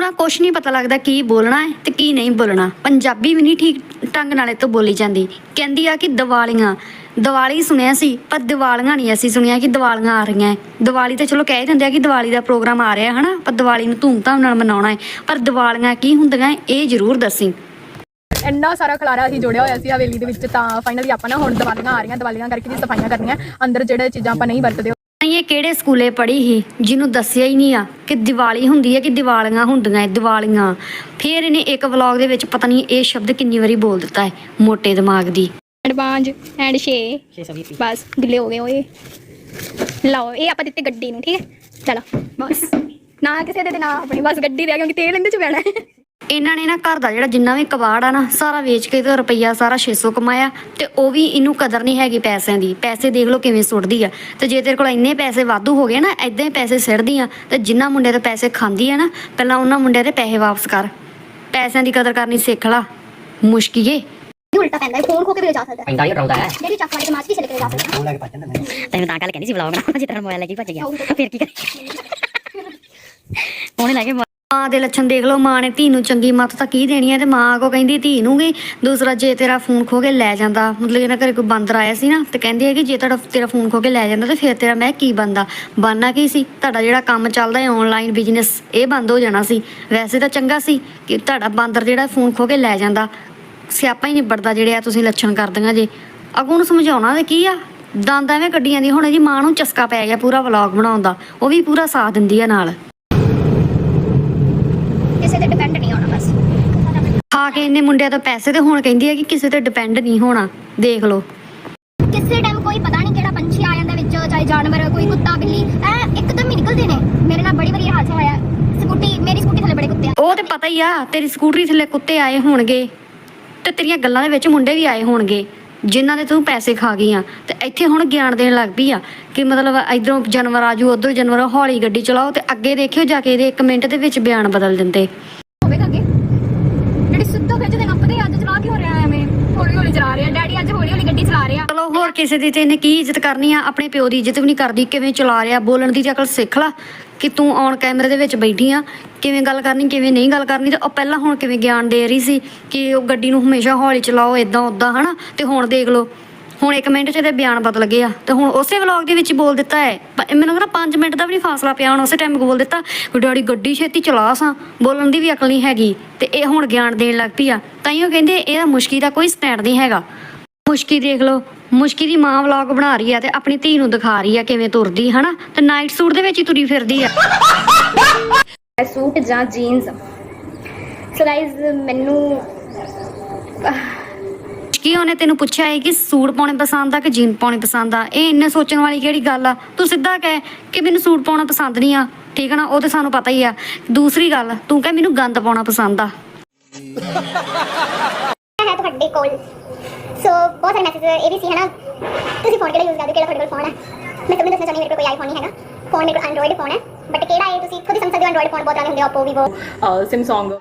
ਨੂੰ ਨਾ ਕੁਛ ਨਹੀਂ ਪਤਾ ਲੱਗਦਾ ਕੀ ਬੋਲਣਾ ਹੈ ਤੇ ਕੀ ਨਹੀਂ ਬੋਲਣਾ। ਪੰਜਾਬੀ ਵੀ ਨਹੀਂ ਠੀਕ ਢੰਗ ਨਾਲ ਤੋਂ ਬੋਲੀ ਜਾਂਦੀ। ਕਹਿੰਦੀ ਆ ਕਿ ਦੀਵਾਲੀਆਂ, ਦੀਵਾਲੀ ਸੁਣਿਆ ਸੀ, ਪਰ ਦੀਵਾਲੀਆਂ ਨਹੀਂ ਅਸੀਂ ਸੁਣਿਆ ਕਿ ਦੀਵਾਲੀਆਂ ਆ ਰਹੀਆਂ ਦੀਵਾਲੀ ਤਾਂ ਚਲੋ ਕਹਿ ਦਿੰਦੇ ਆ ਕਿ ਦੀਵਾਲੀ ਦਾ ਪ੍ਰੋਗਰਾਮ ਆ ਰਿਹਾ, ਹਨਾ? ਪਰ ਦੀਵਾਲੀ ਨੂੰ ਧੂਮਧਾਮ ਨਾਲ ਮਨਾਉਣਾ ਹੈ। ਪਰ ਦੀਵਾਲੀਆਂ ਕੀ ਹੁੰਦੀਆਂ, ਇਹ ਜ਼ਰੂਰ ਦੱਸੀ। ਇੰਨਾ ਸਾਰਾ ਖਲਾਰਾ ਅਸੀਂ ਜੋੜਿਆ ਹੋਇਆ ਸੀ ਹਵੇਲੀ ਦੇ ਵਿੱਚ, ਤਾਂ ਫਾਈਨਲੀ ਆਪਾਂ ਨਾ ਹੁਣ ਦੀਵਾਲੀਆਂ ਆ ਰਹੀਆਂ, ਦੀਵਾਲੀਆਂ ਕਰਕੇ ਵੀ ਸਫਾਈਆਂ ਕਰਨੀਆਂ। ਅੰਦਰ ਜਿਹੜੇ ਚੀਜ਼ਾਂ ਆਪਾਂ ਨਹੀਂ ਵਰਤਦੇ ਨਹੀਂ ਇਹ ਕਿਹੜੇ ਸਕੂਲੇ ਪੜ੍ਹੀ ਸੀ? ਜਿਹਨੂੰ ਦੱਸਿਆ ਹੀ ਨਹੀਂ ਆ ਕਿ ਦੀਵਾਲੀ ਹੁੰਦੀ ਹੈ ਕਿ ਦੀਵਾਲੀਆਂ ਹੁੰਦੀਆਂ ਹੈ ਦੀਵਾਲੀਆਂ। ਫਿਰ ਇਹਨੇ ਇੱਕ ਵਲੌਗ ਦੇ ਵਿੱਚ ਪਤਾ ਨਹੀਂ ਇਹ ਸ਼ਬਦ ਕਿੰਨੀ ਵਾਰੀ ਬੋਲ ਦਿੱਤਾ ਹੈ ਮੋਟੇ ਦਿਮਾਗ ਦੀ। ਐਂਡ 5 ਐਂਡ 6 ਬਸ ਗਿੱਲੇ ਹੋ ਗਏ ਓਏ ਲਓ ਇਹ ਆਪਾਂ ਦਿੱਤੇ ਗੱਡੀ ਨੂੰ ਠੀਕ ਹੈ? ਚਲੋ ਬਸ। ਨਾ ਕਿਸੇ ਦੇ ਤੇ ਨਾ ਆਪਣੀ ਬਸ ਗੱਡੀ ਦੇ ਕਿਉਂਕਿ ਤੇਲ ਇਹਦੇ ਚ ਪੈਣਾ ਹੈ। ਇਹਨਾਂ ਨੇ ਨਾ ਘਰ ਦਾ ਜਿਹੜਾ ਜਿੰਨਾ ਵੀ ਕਬਾੜ ਆ ਨਾ ਸਾਰਾ ਵੇਚ ਕੇ ਤੇ ਰੁਪਈਆ ਸਾਰਾ 600 ਕਮਾਇਆ ਤੇ ਉਹ ਵੀ ਇਹਨੂੰ ਕਦਰ ਨਹੀਂ ਹੈਗੀ ਪੈਸਿਆਂ ਦੀ। ਪੈਸੇ ਦੇਖ ਲਓ ਕਿਵੇਂ ਸੁੱਟਦੀ ਆ। ਤੇ ਜੇ ਤੇਰੇ ਕੋਲ ਇੰਨੇ ਪੈਸੇ ਵਾਧੂ ਹੋ ਗਏ ਨਾ ਐਦਾਂ ਹੀ ਪੈਸੇ ਸਿੱਟਦੀ ਆ ਤੇ ਜਿੰਨਾ ਮੁੰਡੇ ਦੇ ਪੈਸੇ ਖਾਂਦੀ ਆ ਨਾ ਪਹਿਲਾਂ ਉਹਨਾਂ ਮੁੰਡਿਆਂ ਦੇ ਪੈਸੇ ਵਾਪਸ ਕਰ। ਪੈਸਿਆਂ ਦੀ ਕਦਰ ਕਰਨੀ ਸਿੱਖ ਲਾ। ਮੁਸ਼ਕੀਏ ਉਲਟਾ ਪੈਂਦਾ ਹੈ ਫੋਨ ਖੋ ਕੇ ਵੀ ਜਾ ਸਕਦਾ ਹੈ ਪੈਂਦਾ ਹੀ ਰੌਂਦਾ ਹੈ ਜਿਹੜੀ ਚੱਕ ਵਾਲੀ ਮਾਚ ਵੀ ਚਲੇ ਕੇ ਲੈ ਜਾ ਸਕਦਾ ਹੈ ਤੈਨੂੰ ਤਾਂ ਕੱਲ ਕਹਿੰਦੀ ਸੀ ਵਲੌਗ ਬਣਾ ਜਿੱਦਾਂ ਮੋਬਾਈਲ ਲੈ ਕੇ ਭੱਜ ਗਿਆ। ਫਿਰ ਕੀ ਕਰੇ ਉਹਨੇ ਲੈ ਕੇ ਮਾਂ ਦੇ ਲੱਛਣ ਦੇਖ ਲਓ, ਮਾਂ ਨੇ ਧੀ ਨੂੰ ਚੰਗੀ ਮੱਤ ਤਾਂ ਕੀ ਦੇਣੀ ਹੈ ਤੇ ਮਾਂ ਕੋ ਕਹਿੰਦੀ ਧੀ ਨੂੰ ਵੀ, ਦੂਸਰਾ ਜੇ ਤੇਰਾ ਫੋਨ ਖੋ ਕੇ ਲੈ ਜਾਂਦਾ, ਮਤਲਬ ਇਹਨਾਂ ਘਰੇ ਕੋਈ ਬਾਂਦਰ ਆਇਆ ਸੀ ਨਾ, ਤੇ ਕਹਿੰਦੀ ਹੈ ਕਿ ਜੇ ਤੁਹਾਡਾ ਤੇਰਾ ਫੋਨ ਖੋ ਕੇ ਲੈ ਜਾਂਦਾ ਤੇ ਫਿਰ ਤੇਰਾ ਮੈਂ ਕੀ ਬੰਦਾ, ਬਾਨਾ ਕੀ ਸੀ? ਤੁਹਾਡਾ ਜਿਹੜਾ ਕੰਮ ਚੱਲਦਾ ਹੈ ਆਨਲਾਈਨ ਬਿਜ਼ਨਸ ਇਹ ਬੰਦ ਹੋ ਜਾਣਾ ਸੀ। ਵੈਸੇ ਤਾਂ ਚੰਗਾ ਸੀ ਕਿ ਤੁਹਾਡਾ ਬਾਂਦਰ ਜਿਹੜਾ ਫੋਨ ਖੋ ਕੇ ਲੈ ਜਾਂਦਾ। ਸਿਆਪਾ ਹੀ ਨਿਬੜਦਾ ਜਿਹੜੇ ਆ ਤੁਸੀਂ ਲੱਛਣ ਕਰਦੀਆਂ ਜੇ। ਅੱਗੋਂ ਨੂੰ ਸਮਝਾਉਣਾ ਤੇ ਕੀ ਆ? ਦੰਦ ਐਵੇਂ ਕੱਢੀਆਂ ਦੀ ਹੁਣ ਇਹਦੀ ਮਾਂ ਨੂੰ ਚਸਕਾ ਪੈ ਗਿਆ ਪੂਰਾ ਵਲੌਗ ਬਣਾਉਣ ਦਾ, ਉਹ ਵੀ ਪੂਰਾ ਸਾਥ ਦਿੰਦੀ ਆ ਨਾਲ। ਕਿਸੇ ਤੇ ਡਿਪੈਂਡ ਨਹੀਂ ਹੋਣਾ ਬਸ। ਖਾ ਕੇ ਇੰਨੇ ਮੁੰਡਿਆਂ ਤੋਂ ਪੈਸੇ ਤੇ ਹੁਣ ਕਹਿੰਦੀ ਹੈ ਕਿ ਕਿਸੇ ਤੇ ਡਿਪੈਂਡ ਨਹੀਂ ਹੋਣਾ। ਦੇਖ ਲਓ। ਕਿਸੇ ਟਾਈਮ ਕੋਈ ਪਤਾ ਨਹੀਂ ਕਿਹੜਾ ਪੰਛੀ ਆ ਜਾਂਦਾ ਵਿੱਚ ਚਾਹੇ ਜਾਨਵਰ ਕੋਈ ਕੁੱਤਾ ਬਿੱਲੀ। ਐ ਇੱਕਦਮ ਹੀ ਨਿਕਲਦੇ ਨੇ। ਮੇਰੇ ਨਾਲ ਬੜੀ ਵਾਰੀ ਇਹ ਹਾਦਸਾ ਹੋਇਆ। ਸਕੂਟੀ ਮੇਰੀ ਸਕੂਟੀ ਥੱਲੇ ਬੜੇ ਕੁੱਤੇ ਆ। ਉਹ ਤੇ ਪਤਾ ਹੀ ਆ ਤੇਰੀ ਸਕੂਟਰੀ ਥੱਲੇ ਕੁੱਤੇ ਆਏ ਹੋਣਗੇ ਤੇ ਤੇਰੀਆਂ ਗੱਲਾਂ ਦੇ ਵਿੱਚ ਮੁੰਡੇ ਵੀ ਆਏ ਹੋਣਗੇ। ਜਿਨ੍ਹਾਂ ਦੇ ਤੂੰ ਪੈਸੇ ਖਾ ਗਈ ਆ ਤੇ ਇੱਥੇ ਹੁਣ ਗਿਆਨ ਦੇਣ ਲੱਗ ਪਈ ਆ ਕਿ ਮਤਲਬ ਇਧਰੋਂ ਜਾਨਵਰ ਆਜੂ ਉਧਰੋਂ ਜਾਨਵਰ ਹੌਲੀ ਗੱਡੀ ਚਲਾਓ ਤੇ ਅੱਗੇ ਦੇਖਿਓ ਜਾ ਕੇ ਇਹਦੇ 1 ਮਿੰਟ ਦੇ ਵਿੱਚ ਬਿਆਨ ਬਦਲ ਦਿੰਦੇ। ਹੋਵੇਗਾ ਅੱਗੇ? ਜਿਹੜੇ ਸਿੱਧਾ ਖਿੱਚਦੇ ਨੱਪਦੇ ਅੱਜ ਚਲਾ ਕੇ ਹੋ ਰਿਹਾ ਐਵੇਂ ਹੌਲੀ ਹੌਲੀ ਚਲਾ ਰਿਹਾ ਡੈਡੀ ਅੱਜ ਹੌਲੀ ਹੌਲੀ ਗੱਡੀ ਚਲਾ ਰਿਹਾ। ਚਲੋ ਹੋਰ ਕਿਸੇ ਦੀ ਤੇ ਇਹਨੇ ਕੀ ਇੱਜ਼ਤ ਕਰਨੀ ਆ ਆਪਣੇ ਪਿਓ ਦੀ ਇੱਜ਼ਤ ਵੀ ਨਹੀਂ ਕਰਦੀ ਕਿਵੇਂ ਚਲਾ ਰਿਹਾ ਬੋਲਣ ਦੀ ਤੇ ਅਕਲ ਸਿੱਖ ਲਾ। ਕਿ ਤੂੰ ਔਨ ਕੈਮਰੇ ਦੇ ਵਿੱਚ ਬੈਠੀ ਆ, ਕਿਵੇਂ ਗੱਲ ਕਰਨੀ, ਕਿਵੇਂ ਨਹੀਂ ਗੱਲ ਕਰਨੀ, ਤੇ ਉਹ ਪਹਿਲਾਂ ਹੁਣ ਕਿਵੇਂ ਗਿਆਨ ਦੇ ਰਹੀ ਸੀ ਕਿ ਉਹ ਗੱਡੀ ਨੂੰ ਹਮੇਸ਼ਾ ਹੌਲੀ ਚਲਾਓ ਇਦਾਂ ਉਦਾਂ ਹਨਾ? ਤੇ ਹੁਣ ਦੇਖ ਲਓ। ਹੁਣ 1 ਮਿੰਟ 'ਚ ਇਹਦੇ ਬਿਆਨ ਬਦਲ ਗਏ ਆ। ਤੇ ਹੁਣ ਉਸੇ ਵਲੌਗ ਦੇ ਵਿੱਚ ਬੋਲ ਦਿੱਤਾ ਹੈ। ਮੈਨੂੰ ਲੱਗਦਾ 5 ਮਿੰਟ ਦਾ ਵੀ ਨਹੀਂ ਫਾਸਲਾ ਪਿਆ, ਹੁਣ ਉਸੇ ਟਾਈਮ ਬੋਲ ਦਿੱਤਾ ਵੀ ਡੈਡੀ ਗੱਡੀ ਛੇਤੀ ਚਲਾ ਸਾਂ, ਬੋਲਣ ਦੀ ਵੀ ਅਕਲ ਨਹੀਂ ਹੈਗੀ। ਤੇ ਇਹ ਹੁਣ ਗਿਆਨ ਦੇਣ ਲੱਗ ਪਈ ਆ। ਤਾਂ ਹੀ ਉਹ ਕਹਿੰਦੇ ਇਹਦਾ ਮੁਸ਼ਕੀ ਦਾ ਕੋਈ ਸਟੈਂਡ ਨਹੀਂ ਹੈਗਾ। ਮੁਸ਼ਕੀ ਦੇਖ ਲਓ। ਮੁਸ਼ਕੀ ਦੀ ਮਾਂ ਵਲੌਗ ਬਣਾ ਰਹੀ ਆ ਤੇ ਆਪਣੀ ਧੀ ਨੂੰ ਦਿਖਾ ਰਹੀ ਆ ਕਿਵੇਂ ਤੁਰਦੀ ਹਨਾ? ਤੇ ਨਾਈਟ ਸੂਟ ਦੇ ਵਿੱਚ ਹੀ ਤੁਰੀ ਫਿਰਦੀ ਆ। ਸੂਟ ਜਾਂ ਜੀਨਸ ਸੋ ਮੈਨੂੰ ਕੀ ਉਹਨੇ ਤੈਨੂੰ ਪੁੱਛਿਆ ਹੈ ਕਿ ਸੂਟ ਪਾਉਣੇ ਪਸੰਦ ਆ ਕਿ ਜੀਨ ਪਾਉਣੀ ਪਸੰਦ ਆ? ਇਹ ਇੰਨੇ ਸੋਚਣ ਵਾਲੀ ਕਿਹੜੀ ਗੱਲ ਆ? ਤੂੰ ਸਿੱਧਾ ਕਹਿ ਕਿ ਮੈਨੂੰ ਸੂਟ ਪਾਉਣਾ ਪਸੰਦ ਨਹੀਂ ਆ। ਠੀਕ ਆ ਨਾ? ਉਹ ਤੇ ਸਾਨੂੰ ਪਤਾ ਹੀ ਆ। ਦੂਸਰੀ ਗੱਲ ਤੂੰ ਕਹਿ ਮੈਨੂੰ ਗੰਦ ਪਾਉਣਾ ਪਸੰਦ ਆ। ਹੈ ਤੁਹਾਡੇ ਕੋਲ। ਸੋ ਬਹੁਤ ਸਾਰੇ ਮੈਸੇਜ ਇਹ ਵੀ ਸੀ ਹੈ ਨਾ ਤੁਸੀਂ ਫੋਨ ਕਿਹੜਾ ਯੂਜ਼ ਕਰਦੇ? ਕਿਹੜਾ ਤੁਹਾਡੇ ਕੋਲ ਫੋਨ ਹੈ ਮੈਂ ਤੁਹਾਨੂੰ ਦੱਸਣਾ ਚਾਹੁੰਦੀ ਮੇਰੇ ਕੋਲ ਕੋਈ ਆਈਫੋਨ ਨਹੀਂ ਹੈਗਾ। ਫੋਨ ਮੇਰੇ ਕੋਲ ਐਂਡਰੋਇਡ ਫੋਨ ਹੈ ਬਟ ਕਿਹੜਾ ਹੈ ਤੁਸੀਂ ਖੁਦ ਹੀ ਸਮਝ ਸਕਦੇ ਹੋ ਐਂਡਰੋਇਡ ਫੋਨ ਬਹੁਤ ਸਾਰੇ ਹੁੰਦੇ ਆਪੋ ਵੀਵੋ ਸਿਮਸੋਂਗ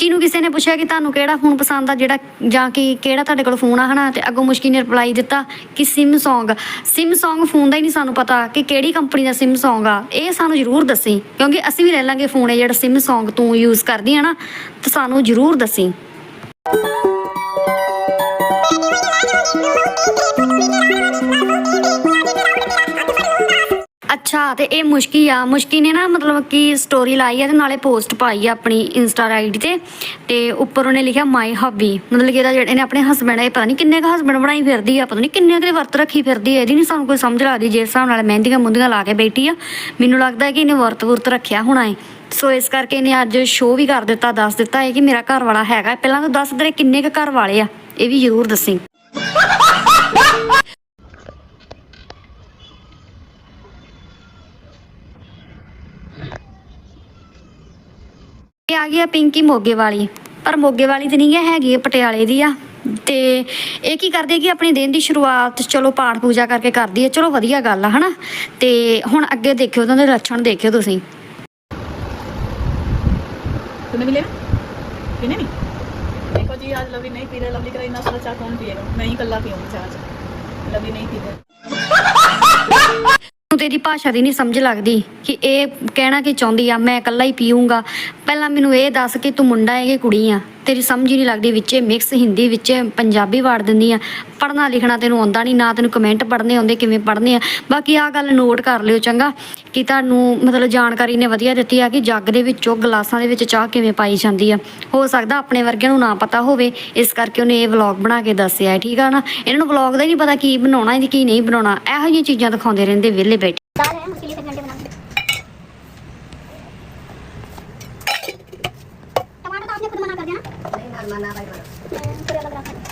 ਕਿਹਨੂੰ ਕਿਸੇ ਨੇ ਪੁੱਛਿਆ ਕਿ ਤੁਹਾਨੂੰ ਕਿਹੜਾ ਫੋਨ ਪਸੰਦ ਆ, ਜਿਹੜਾ ਜਾਂ ਕਿ ਕਿਹੜਾ ਤੁਹਾਡੇ ਕੋਲ ਫੋਨ ਆ ਹਨਾ? ਤੇ ਅੱਗੋਂ ਮੁਸ਼ਕੀ ਨੇ ਰਿਪਲਾਈ ਦਿੱਤਾ ਕਿ Samsung Samsung phone ਦਾ ਹੀ ਨਹੀਂ ਸਾਨੂੰ ਪਤਾ ਕਿ ਕਿਹੜੀ ਕੰਪਨੀ ਦਾ ਸਿਮ ਸੌਂਗ ਆ। ਇਹ ਸਾਨੂੰ ਜ਼ਰੂਰ ਦੱਸੀ, ਕਿਉਂਕਿ ਅਸੀਂ ਵੀ ਲੈ ਲਾਂਗੇ ਫੋਨ ਇਹ ਜਿਹੜਾ ਸਿਮ ਸੌਂਗ ਤੂੰ ਯੂਜ਼ ਕਰਦੀ ਆ ਨਾ, ਤੇ ਸਾਨੂੰ ਜ਼ਰੂਰ ਦੱਸੀ। ਅੱਛਾ, ਤੇ ਇਹ ਮੁਸ਼ਕੀ ਆ। ਮੁਸ਼ਕੀ ਨੇ ਨਾ ਮਤਲਬ ਕਿ ਸਟੋਰੀ ਲਾਈ ਆ ਤੇ ਨਾਲੇ ਪੋਸਟ ਪਾਈ ਆ ਆਪਣੀ ਇੰਸਟਾ ਆਈਡੀ ਤੇ। ਤੇ ਉੱਪਰ ਉਹਨੇ ਲਿਖਿਆ ਮਾਈ ਹੱਬੀ ਮਤਲਬ ਕਿ ਇਹਦਾ ਜਿਹੜੇ ਨੇ ਆਪਣੇ ਹਸਬੰਡ ਇਹ ਪਤਾ ਨਹੀਂ ਕਿੰਨੇ ਕ ਹਸਬੰਡ ਬਣਾਈ ਫਿਰਦੀ ਆ, ਪਤਾ ਨਹੀਂ ਕਿੰਨੇ ਕੁ ਵਰਤ ਰੱਖੀ ਫਿਰਦੀ ਆ। ਇਹਦੀ ਨਹੀਂ ਸਾਨੂੰ ਕੋਈ ਸਮਝ ਲੱਗਦੀ ਜਿਸ ਹਿਸਾਬ ਨਾਲ ਮਹਿੰਦੀਆਂ ਮੁੰਦੀਆਂ ਲਾ ਕੇ ਬੈਠੀ ਆ। ਮੈਨੂੰ ਲੱਗਦਾ ਹੈ ਕਿ ਇਹਨੇ ਵਰਤ ਵਰਤ ਰੱਖਿਆ ਹੋਣਾ ਹੈ ਸੋ ਇਸ ਕਰਕੇ ਇਹਨੇ ਅੱਜ ਸ਼ੋਅ ਵੀ ਕਰ ਦਿੱਤਾ, ਦੱਸ ਦਿੱਤਾ ਹੈ ਕਿ ਮੇਰਾ ਘਰ ਵਾਲਾ ਹੈਗਾ। ਪਹਿਲਾਂ ਤਾਂ ਦੱਸ ਤੇਰੇ ਕਿੰਨੇ ਕ ਘਰ ਵਾਲੇ ਆ। ਇਹ ਵੀ ਜ਼ਰੂਰ ਦੱਸੀ। ਇਹ ਆ ਗਈ ਆ ਪਿੰਕੀ ਮੋਗੇ ਵਾਲੀ ਪਰ ਮੋਗੇ ਵਾਲੀ ਤੇ ਨਹੀਂ ਹੈ ਹੈਗੀ ਇਹ ਪਟਿਆਲੇ ਦੀ ਆ ਤੇ ਇਹ ਕੀ ਕਰਦੀ ਹੈ ਕਿ ਆਪਣੀ ਦਿਨ ਦੀ ਸ਼ੁਰੂਆਤ ਚਲੋ ਪਾਠ ਪੂਜਾ ਕਰਕੇ ਕਰਦੀ ਹੈ ਚਲੋ ਵਧੀਆ ਗੱਲ ਆ ਹਨਾ ਤੇ ਹੁਣ ਅੱਗੇ ਦੇਖਿਓ ਉਹਨਾਂ ਦੇ ਲੱਛਣ ਦੇਖਿਓ ਤੁਸੀਂ तुम्हें मिले ना पीने नहीं देखो जी आज लवली नहीं पी रहे लवली का इतना सारा चाय कौन पिएगा मैं ही कल्ला पीऊंगी चाय आज लवली नहीं पी रहे ਨੂੰ ਤੇਰੀ ਭਾਸ਼ਾ ਦੀ ਨਹੀਂ ਸਮਝ ਲੱਗਦੀ ਕਿ ਇਹ ਕਹਿਣਾ ਕੀ ਚਾਹੁੰਦੀ ਆ, ਮੈਂ ਇਕੱਲਾ ਹੀ ਪੀਊਂਗਾ। ਪਹਿਲਾਂ ਮੈਨੂੰ ਇਹ ਦੱਸ ਕਿ ਤੂੰ ਮੁੰਡਾ ਹੈ ਕਿ ਕੁੜੀ ਆ? ਤੇਰੀ ਸਮਝ ਹੀ ਨਹੀਂ ਲੱਗਦੀ ਵਿੱਚ ਮਿਕਸ ਹਿੰਦੀ, ਵਿੱਚ ਪੰਜਾਬੀ ਵਾੜ ਦਿੰਦੀ ਆ। ਪੜ੍ਹਨਾ ਲਿਖਣਾ ਤੈਨੂੰ ਆਉਂਦਾ ਨਹੀਂ, ਨਾ ਤੈਨੂੰ ਕਮੈਂਟ ਪੜ੍ਹਨੇ ਆਉਂਦੇ, ਕਿਵੇਂ ਪੜ੍ਹਨੇ ਆ? ਬਾਕੀ ਆ ਗੱਲ ਨੋਟ ਕਰ ਲਿਓ ਚੰਗਾ। ਕਿ ਤੁਹਾਨੂੰ ਮਤਲਬ ਜਾਣਕਾਰੀ ਨੇ ਵਧੀਆ ਦਿੱਤੀ ਆ ਕਿ ਜੱਗ ਦੇ ਵਿੱਚੋਂ ਗਲਾਸਾਂ ਦੇ ਵਿੱਚ ਚਾਹ ਕਿਵੇਂ ਪਾਈ ਜਾਂਦੀ ਆ ਹੋ ਸਕਦਾ ਆਪਣੇ ਵਰਗਿਆਂ ਨੂੰ ਨਾ ਪਤਾ ਹੋਵੇ ਇਸ ਕਰਕੇ ਉਹਨੇ ਇਹ ਵਲੌਗ ਬਣਾ ਕੇ ਦੱਸਿਆ ਹੈ ਠੀਕ ਆ ਨਾ ਇਹਨਾਂ ਨੂੰ ਵਲੌਗ ਦਾ ਹੀ ਨਹੀਂ ਪਤਾ ਕੀ ਬਣਾਉਣਾ ਹੈ ਤੇ ਕੀ ਨਹੀਂ ਬਣਾਉਣਾ ਇਹੋ ਜਿਹੀਆਂ ਚੀਜ਼ਾਂ ਦਿਖਾਉਂਦੇ ਰਹਿੰਦੇ ਵਿਹਲੇ ਬੈਠੇ दाल है उसके लिए फिर घंटे बना टमाटर तो आपने खुद मना कर दिया ना फिर अलग रखा 24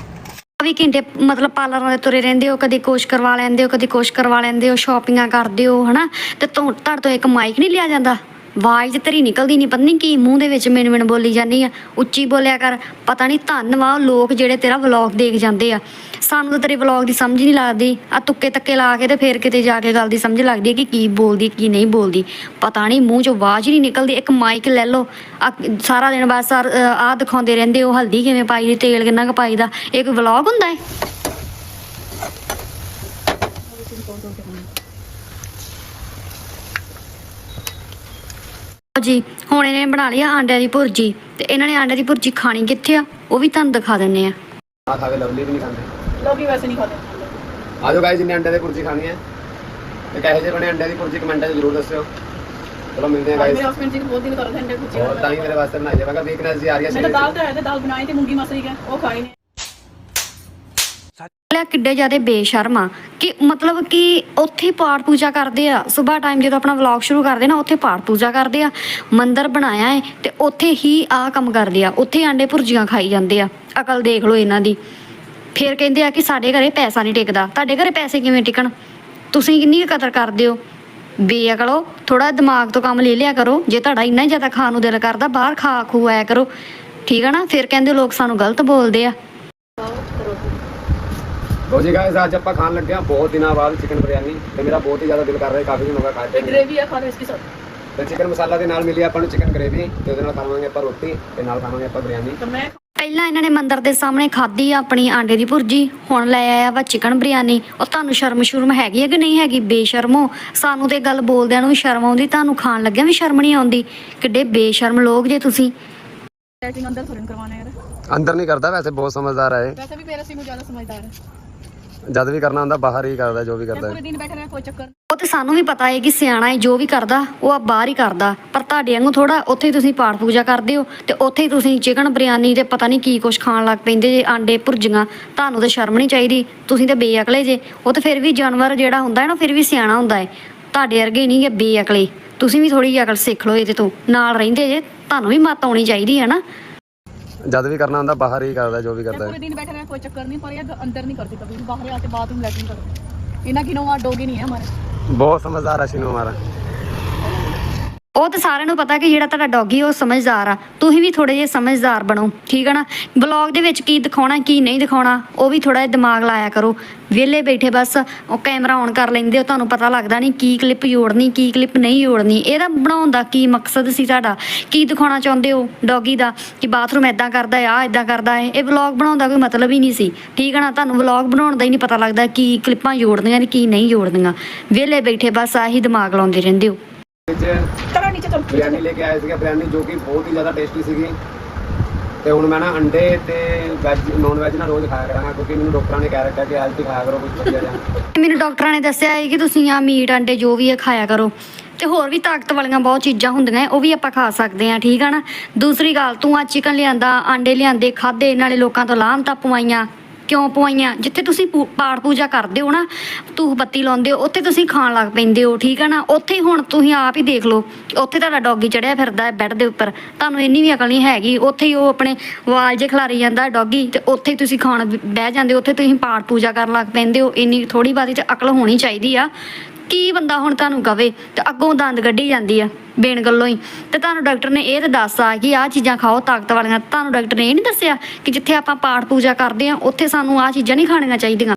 ਘੰਟੇ ਮਤਲਬ ਪਾਰਲਰਾਂ ਦੇ ਤੁਰੇ ਰਹਿੰਦੇ ਹੋ, ਕਦੇ ਕੁਛ ਕਰਵਾ ਲੈਂਦੇ ਹੋ, ਕਦੇ ਕੁਛ ਕਰਵਾ ਲੈਂਦੇ ਹੋ ਸ਼ਾਪਿੰਗਾਂ ਕਰਦੇ ਹੋ, ਹਨਾ? ਤੇ ਤੁਹਾ- ਤੁਹਾਡੇ ਤੋਂ ਇੱਕ ਮਾਈਕ ਨਹੀਂ ਲਿਆ ਜਾਂਦਾ? ਆਵਾਜ਼ ਤੇ ਤੇਰੀ ਨਿਕਲਦੀ ਨਹੀਂ, ਪਤਾ ਨਹੀਂ ਕੀ ਮੂੰਹ ਦੇ ਵਿੱਚ ਮਿਣ ਮਿਣ ਬੋਲੀ ਜਾਂਦੀ ਆ। ਉੱਚੀ ਬੋਲਿਆ ਕਰ, ਪਤਾ ਨਹੀਂ ਧੰਨਵਾਦ ਲੋਕ ਜਿਹੜੇ ਤੇਰਾ ਵਲੌਗ ਦੇਖ ਜਾਂਦੇ ਆ। ਸਾਨੂੰ ਤਾਂ ਤੇਰੇ ਵਲੌਗ ਦੀ ਸਮਝ ਨਹੀਂ ਲੱਗਦੀ। ਆ ਤੁੱਕੇ ਤੱਕੇ ਲਾ ਕੇ ਤੇ ਫੇਰ ਕਿਤੇ ਜਾ ਕੇ ਗੱਲ ਦੀ ਸਮਝ ਲੱਗਦੀ ਹੈ ਕਿ ਕੀ ਬੋਲਦੀ, ਕੀ ਨਹੀਂ ਬੋਲਦੀ। ਪਤਾ ਨਹੀਂ ਮੂੰਹ ਚੋਂ ਆਵਾਜ਼ ਹੀ ਨਹੀਂ ਨਿਕਲਦੀ। ਇੱਕ ਮਾਈਕ ਲੈ ਲਓ। ਸਾਰਾ ਦਿਨ ਬਸ ਆ ਦਿਖਾਉਂਦੇ ਰਹਿੰਦੇ ਉਹ ਹਲਦੀ ਕਿਵੇਂ ਪਾਈ ਦੀ, ਤੇਲ ਕਿੰਨਾ ਕੁ ਪਾਈ ਦਾ। ਇਹ ਕੋਈ ਵਲੌਗ ਹੁੰਦਾ ਹੈ ਜੀ ਹੁਣ ਇਹਨੇ ਬਣਾ ਲਈ ਆ ਆਂਡਿਆਂ ਦੀ ਭੁਰਜੀ ਤੇ ਇਹਨਾਂ ਨੇ ਆਂਡਿਆਂ ਦੀ ਭੁਰਜੀ ਖਾਣੀ ਕਿੱਥੇ ਆ? ਉਹ ਵੀ ਤੁਹਾਨੂੰ ਦਿਖਾ ਦਿੰਨੇ ਆ। ਆ ਖਾ ਕੇ ਲਵਲੀ ਵੀ ਨਹੀਂ ਖਾਂਦੇ। ਲੋਕੀ ਵੈਸੇ ਨਹੀਂ ਖਾਂਦੇ। ਆ ਜਾਓ ਗਾਇਜ਼ ਜਿੰਨੇ ਅੰਡੇ ਦੀ ਭੁਰਜੀ ਖਾਣੀ ਹੈ। ਤੇ ਕਹੇ ਜੇ ਬਣੇ ਅੰਡੇ ਦੀ ਭੁਰਜੀ ਕਮੈਂਟਾਂ 'ਚ ਜ਼ਰੂਰ ਦੱਸਿਓ। ਚਲੋ ਮਿਲਦੇ ਹਾਂ ਗਾਇਜ਼ ਮੇਰੇ ਹਸਬੰਦ ਜੀ ਨੂੰ ਬਹੁਤ ਦਿਨ ਕਰਦੇ ਅੰਡੇ ਪੁੱਛੇ ਹੋਰ ਤਾਂ ਹੀ ਮੇਰੇ ਵਾਸਤੇ ਬਣਾਈ ਜਾਵਾਂਗਾ ਵੀਕਨੈਸ ਜੀ ਆ ਰਹੀ ਹੈ ਮੈਂ ਤਾਂ ਦਾਲ ਤਾਂ ਹੈ ਤੇ ਦਾਲ ਬਣਾਈ ਤੇ ਮੂੰਗੀ ਮਸਰੀ ਹੈ ਉਹ ਖਾਈ ਨਹੀਂ। ਲਿਆ ਕਿੱਡੇ ਜ਼ਿਆਦਾ ਬੇਸ਼ਰਮ ਆ ਕਿ ਮਤਲਬ ਕਿ ਉੱਥੇ ਪਾਠ ਪੂਜਾ ਕਰਦੇ ਆ, ਸਵੇਰ ਟਾਈਮ ਜਦੋਂ ਆਪਣਾ ਵਲੌਗ ਸ਼ੁਰੂ ਕਰਦੇ ਨਾ, ਉੱਥੇ ਪਾਠ ਪੂਜਾ ਕਰਦੇ ਆ, ਮੰਦਰ ਬਣਾਇਆ ਹੈ ਤੇ ਉੱਥੇ ਹੀ ਆਹ ਕੰਮ ਕਰਦੇ ਆ, ਉੱਥੇ ਹੀ ਆਂਡੇ ਭੁਰਜੀਆਂ ਖਾਈ ਜਾਂਦੇ ਆ, ਅਕਲ ਦੇਖ ਲਓ ਇਹਨਾਂ ਦੀ। ਫਿਰ ਕਹਿੰਦੇ ਆ ਕਿ ਸਾਡੇ ਘਰੇ ਪੈਸਾ ਨਹੀਂ ਟਿਕਦਾ, ਤੁਹਾਡੇ ਘਰੇ ਪੈਸੇ ਕਿਵੇਂ ਟਿਕਣ? ਤੁਸੀਂ ਕਿੰਨੀ ਕੁ ਕਦਰ ਕਰਦੇ ਹੋ? ਬੇਅਕਲੋ ਥੋੜਾ ਦਿਮਾਗ ਤੋਂ ਕੰਮ ਲੈ ਲਿਆ ਕਰੋ, ਜੇ ਤੁਹਾਡਾ ਇੰਨਾ ਹੀ ਜ਼ਿਆਦਾ ਖਾਣ ਨੂੰ ਦਿਲ ਕਰਦਾ, ਬਾਹਰ ਖਾ ਖੂ ਆਇਆ ਕਰੋ। ਠੀਕ ਆ ਨਾ? ਫਿਰ ਕਹਿੰਦੇ ਲੋਕ ਸਾਨੂੰ ਗਲਤ ਬੋਲਦੇ ਆ। ਲੋ ਜੀ ਗਾਇਸ ਅੱਜ ਆਪਾਂ ਖਾਣ ਲੱਗੇ ਆ ਬਹੁਤ ਦਿਨਾਂ ਬਾਅਦ ਚਿਕਨ ਬਿਰਿਆਨੀ ਤੇ ਮੇਰਾ ਬਹੁਤ ਹੀ ਜ਼ਿਆਦਾ ਦਿਲ ਕਰ ਰਿਹਾ ਕਾਫੀ ਦਿਨ ਹੋ ਗਏ ਖਾਏ ਤੇ। ਗ੍ਰੇਵੀ ਆ ਖਾਣੇ ਇਸ ਕੇ ਸਾਥ ਤੇ ਚਿਕਨ ਮਸਾਲਾ ਦੇ ਨਾਲ ਮਿਲੀ ਆਪਾਂ ਨੂੰ ਚਿਕਨ ਗ੍ਰੇਵੀ ਤੇ ਉਹਦੇ ਨਾਲ ਖਾਵਾਂਗੇ ਆਪਾਂ ਰੋਟੀ ਤੇ ਨਾਲ ਖਾਵਾਂਗੇ ਆਪਾਂ ਬਿਰਿਆਨੀ ਪਹਿਲਾਂ ਇਹਨਾਂ ਨੇ ਮੰਦਰ ਦੇ ਸਾਹਮਣੇ ਖਾਧੀ ਆਪਣੀ ਆਂਡੇ ਦੀ ਭੁਰਜੀ ਹੁਣ ਲੈ ਆਇਆ ਵਾ ਚਿਕਨ ਬਿਰਿਆਨੀ ਉਹ ਤੁਹਾਨੂੰ ਸ਼ਰਮ ਸ਼ੁਰਮ ਹੈਗੀ ਹੈ ਕਿ ਨਹੀਂ ਹੈਗੀ? ਬੇਸ਼ਰਮੋ ਸਾਨੂੰ ਤੇ ਗੱਲ ਬੋਲਦਿਆਂ ਨੂੰ ਸ਼ਰਮ ਆਉਂਦੀ ਤੁਹਾਨੂੰ ਖਾਣ ਲੱਗਿਆਂ ਵੀ ਸ਼ਰਮ ਨਹੀਂ ਆਉਂਦੀ। ਕਿੱਡੇ ਬੇਸ਼ਰਮ ਲੋਕ ਜੇ ਤੁਸੀਂ। ਅੰਦਰ ਅੰਦਰ ਨਹੀਂ ਕਰਦਾ ਵੈਸੇ ਬਹੁਤ ਸਮਝਦਾਰ ਹੈ ਵੈਸੇ ਵੀ ਮੇਰਾ ਸੀ ਨੂੰ ਜ਼ਿਆਦਾ ਸਮਝਦਾਰ ਹੈ ਜਦ ਵੀ ਕਰਨਾ ਹੁੰਦਾ ਬਾਹਰ ਹੀ ਕਰਦਾ ਜੋ ਵੀ ਕਰਦਾ। ਉਹ ਤੇ ਸਾਨੂੰ ਵੀ ਪਤਾ ਹੈ ਕਿ ਸਿਆਣਾ ਹੈ ਜੋ ਵੀ ਕਰਦਾ ਉਹ ਆ ਬਾਹਰ ਹੀ ਕਰਦਾ। ਪਰ ਤੁਹਾਡੇ ਵਾਂਗੂ ਥੋੜਾ ਉੱਥੇ ਤੁਸੀਂ ਪਾਠ ਪੂਜਾ ਕਰਦੇ ਹੋ ਤੇ ਉੱਥੇ ਹੀ ਤੁਸੀਂ ਚਿਕਨ ਬਿਰਿਆਨੀ ਤੇ ਪਤਾ ਨਹੀਂ ਕੀ ਕੁਛ ਖਾਣ ਲੱਗ ਪੈਂਦੇ ਜੇ ਆਂਡੇ ਭੁਰਜੀਆਂ। ਤੁਹਾਨੂੰ ਤੇ ਸ਼ਰਮ ਨਹੀਂ ਚਾਹੀਦੀ ਤੁਸੀਂ ਤੇ ਬੇਅਕਲੇ ਜੇ। ਉਹ ਤੇ ਫਿਰ ਵੀ ਜਾਨਵਰ ਜਿਹੜਾ ਹੁੰਦਾ ਹੈ ਨਾ ਫਿਰ ਵੀ ਸਿਆਣਾ ਹੁੰਦਾ ਹੈ। ਤੁਹਾਡੇ ਵਰਗੇ ਨਹੀਂ ਗੇ ਬੇਅਕਲੇ। ਤੁਸੀਂ ਵੀ ਥੋੜੀ ਜਿਹੀ ਅਕਲ ਸਿੱਖ ਲਓ ਇਹਦੇ ਤੋਂ। ਨਾਲ ਰਹਿੰਦੇ ਜੇ ਤੁਹਾਨੂੰ ਵੀ ਮੱਤ ਆਉਣੀ ਚਾਹੀਦੀ ਹੈ ਨਾ। ਜਦ ਵੀ ਕਰਨਾ ਹੁੰਦਾ ਬਾਹਰ ਹੀ ਕਰਦਾ ਜੋ ਵੀ मैं ਕਰਦਾ पूरे दिन बैठे रहे कोई चक्कर नहीं पर यार अंदर नहीं करते कभी बाहर आके बाथरूम लैट्रिन करते इना की नोवा डोगी नहीं है हमारे ਬਹੁਤ ਸਮਝਦਾਰ ਹੈ ਸ਼ਿਨੂ ਹਮਾਰਾ ਉਹ ਤਾਂ ਸਾਰਿਆਂ ਨੂੰ ਪਤਾ ਕਿ ਜਿਹੜਾ ਤੁਹਾਡਾ ਡੌਗੀ ਉਹ ਸਮਝਦਾਰ ਆ। ਤੁਸੀਂ ਵੀ ਥੋੜੇ ਜਿਹੇ ਸਮਝਦਾਰ ਬਣੋ, ਠੀਕ ਆ ਨਾ? ਵਲੌਗ ਦੇ ਵਿੱਚ ਕੀ ਦਿਖਾਉਣਾ, ਕੀ ਨਹੀਂ ਦਿਖਾਉਣਾ, ਉਹ ਵੀ ਥੋੜਾ ਜਿਹਾ ਦਿਮਾਗ ਲਾਇਆ ਕਰੋ। ਵਿਹਲੇ ਬੈਠੇ ਬਸ, ਉਹ ਕੈਮਰਾ ਔਨ ਕਰ ਲੈਂਦੇ ਹੋ ਤੁਹਾਨੂੰ ਪਤਾ ਲੱਗਦਾ ਨਹੀਂ ਕੀ ਕਲਿੱਪ ਜੋੜਨੀ, ਕੀ ਕਲਿੱਪ ਨਹੀਂ ਜੋੜਨੀ। ਇਹਦਾ ਬਣਾਉਣ ਦਾ ਕੀ ਮਕਸਦ ਸੀ ਤੁਹਾਡਾ? ਕੀ ਦਿਖਾਉਣਾ ਚਾਹੁੰਦੇ ਹੋ ਡੌਗੀ ਦਾ? ਕਿ ਬਾਥਰੂਮ ਐਦਾਂ ਕਰਦਾ ਆ ਐਦਾਂ ਕਰਦਾ ਹੈ? ਇਹ ਵਲੌਗ ਬਣਾਉਣ ਦਾ ਕੋਈ ਮਤਲਬ ਹੀ ਨਹੀਂ ਸੀ। ਠੀਕ ਆ ਨਾ? ਤੁਹਾਨੂੰ ਵਲੌਗ ਬਣਾਉਣ ਦਾ ਹੀ ਨਹੀਂ ਪਤਾ ਲੱਗਦਾ ਕੀ ਕਲਿੱਪਾਂ ਜੋੜਨੀਆਂ ਨੇ, ਕੀ ਨਹੀਂ ਜੋੜਨੀਆਂ। ਵਿਹਲੇ ਬੈਠੇ ਬਸ ਆਹੀ ਦਿਮਾਗ ਲਾਉਂਦੇ ਰਹਿੰਦੇ ਹੋ। ਤੇ ਹੁਣ ਮੈਂ ਨਾ ਅੰਡੇ ਤੇ ਵੈਜ ਨੌਨ ਵੈਜ ਨਾ ਰੋਜ਼ ਖਾਇਆ ਕਰਾਂਗਾ ਕਿਉਂਕਿ ਮੈਨੂੰ ਡਾਕਟਰਾਂ ਨੇ ਕਹਿ ਰੱਖਿਆ ਕਿ ਹੈਲਥੀ ਖਾਇਆ ਕਰੋ ਕੁਝ ਵਧੀਆ ਜਿਹਾ। ਮੈਨੂੰ ਡਾਕਟਰਾਂ ਨੇ ਦੱਸਿਆ ਹੈ ਕਿ ਤੁਸੀਂ ਆ ਮੀਟ ਅੰਡੇ ਜੋ ਵੀ ਹੈ ਖਾਇਆ ਕਰੋ। ਤੇ ਹੋਰ ਵੀ ਤਾਕਤ ਵਾਲੀਆਂ ਬਹੁਤ ਚੀਜ਼ਾਂ ਹੁੰਦੀਆਂ ਉਹ ਵੀ ਆਪਾਂ ਖਾ ਸਕਦੇ ਆ ਠੀਕ ਆ ਨਾ? ਦੂਸਰੀ ਗੱਲ ਤੂੰ ਆ ਚਿਕਨ ਲਿਆਂਦਾ ਆਂਡੇ ਲਿਆਂਦੇ ਖਾਦੇ ਨਾਲੇ ਲੋਕਾਂ ਤੋਂ ਲਾਹਮਤਾ ਪਵਾਈਆਂ। ਕਿਉਂ ਪਵਾਈਆਂ? ਜਿੱਥੇ ਤੁਸੀਂ ਪੂ- ਪਾਠ ਪੂਜਾ ਕਰਦੇ ਹੋ ਨਾ, ਧੂਫ ਬੱਤੀ ਲਾਉਂਦੇ ਹੋ, ਉੱਥੇ ਤੁਸੀਂ ਖਾਣ ਲੱਗ ਪੈਂਦੇ ਹੋ, ਠੀਕ ਹੈ ਨਾ? ਉੱਥੇ ਹੀ ਹੁਣ ਤੁਸੀਂ ਆਪ ਹੀ ਦੇਖ ਲਓ, ਉੱਥੇ ਤੁਹਾਡਾ ਡੌਗੀ ਚੜਿਆ ਫਿਰਦਾ ਹੈ ਬੈੱਡ ਦੇ ਉੱਪਰ। ਤੁਹਾਨੂੰ ਇੰਨੀ ਵੀ ਅਕਲ ਨਹੀਂ ਹੈਗੀ, ਉੱਥੇ ਹੀ ਉਹ ਆਪਣੇ ਵਾਲ ਜੇ ਖਿਲਾਰੀ ਜਾਂਦਾ ਡੌਗੀ, ਤੇ ਉੱਥੇ ਹੀ ਤੁਸੀਂ ਖਾਣ ਬਹਿ ਜਾਂਦੇ ਹੋ, ਉੱਥੇ ਤੁਸੀਂ ਪਾਠ ਪੂਜਾ ਕਰਨ ਲੱਗ ਪੈਂਦੇ ਹੋ। ਇੰਨੀ ਥੋੜੀ ਬਾਦੀ ਤੇ ਅਕਲ ਹੋਣੀ ਚਾਹੀਦੀ ਆ। ਕੀ ਬੰਦਾ ਹੁਣ ਤੁਹਾਨੂੰ ਕਵੇ ਤੇ ਅੱਗੋਂ ਦੰਦ ਕੱਢੀ ਜਾਂਦੀ ਆ ਬੇਨ ਗੱਲੋਂ ਹੀ। ਤੇ ਤੁਹਾਨੂੰ ਡਾਕਟਰ ਨੇ ਇਹ ਤਾਂ ਦੱਸਤਾ ਕਿ ਆਹ ਚੀਜ਼ਾਂ ਖਾਓ ਤਾਕਤ ਵਾਲੀਆਂ। ਤੁਹਾਨੂੰ ਡਾਕਟਰ ਨੇ ਇਹ ਨਹੀਂ ਦੱਸਿਆ ਕਿ ਜਿੱਥੇ ਆਪਾਂ ਪਾਠ ਪੂਜਾ ਕਰਦੇ ਆ, ਉੱਥੇ ਸਾਨੂੰ ਆਹ ਚੀਜ਼ਾਂ ਨਹੀਂ ਖਾਣੀਆਂ ਚਾਹੀਦੀਆਂ।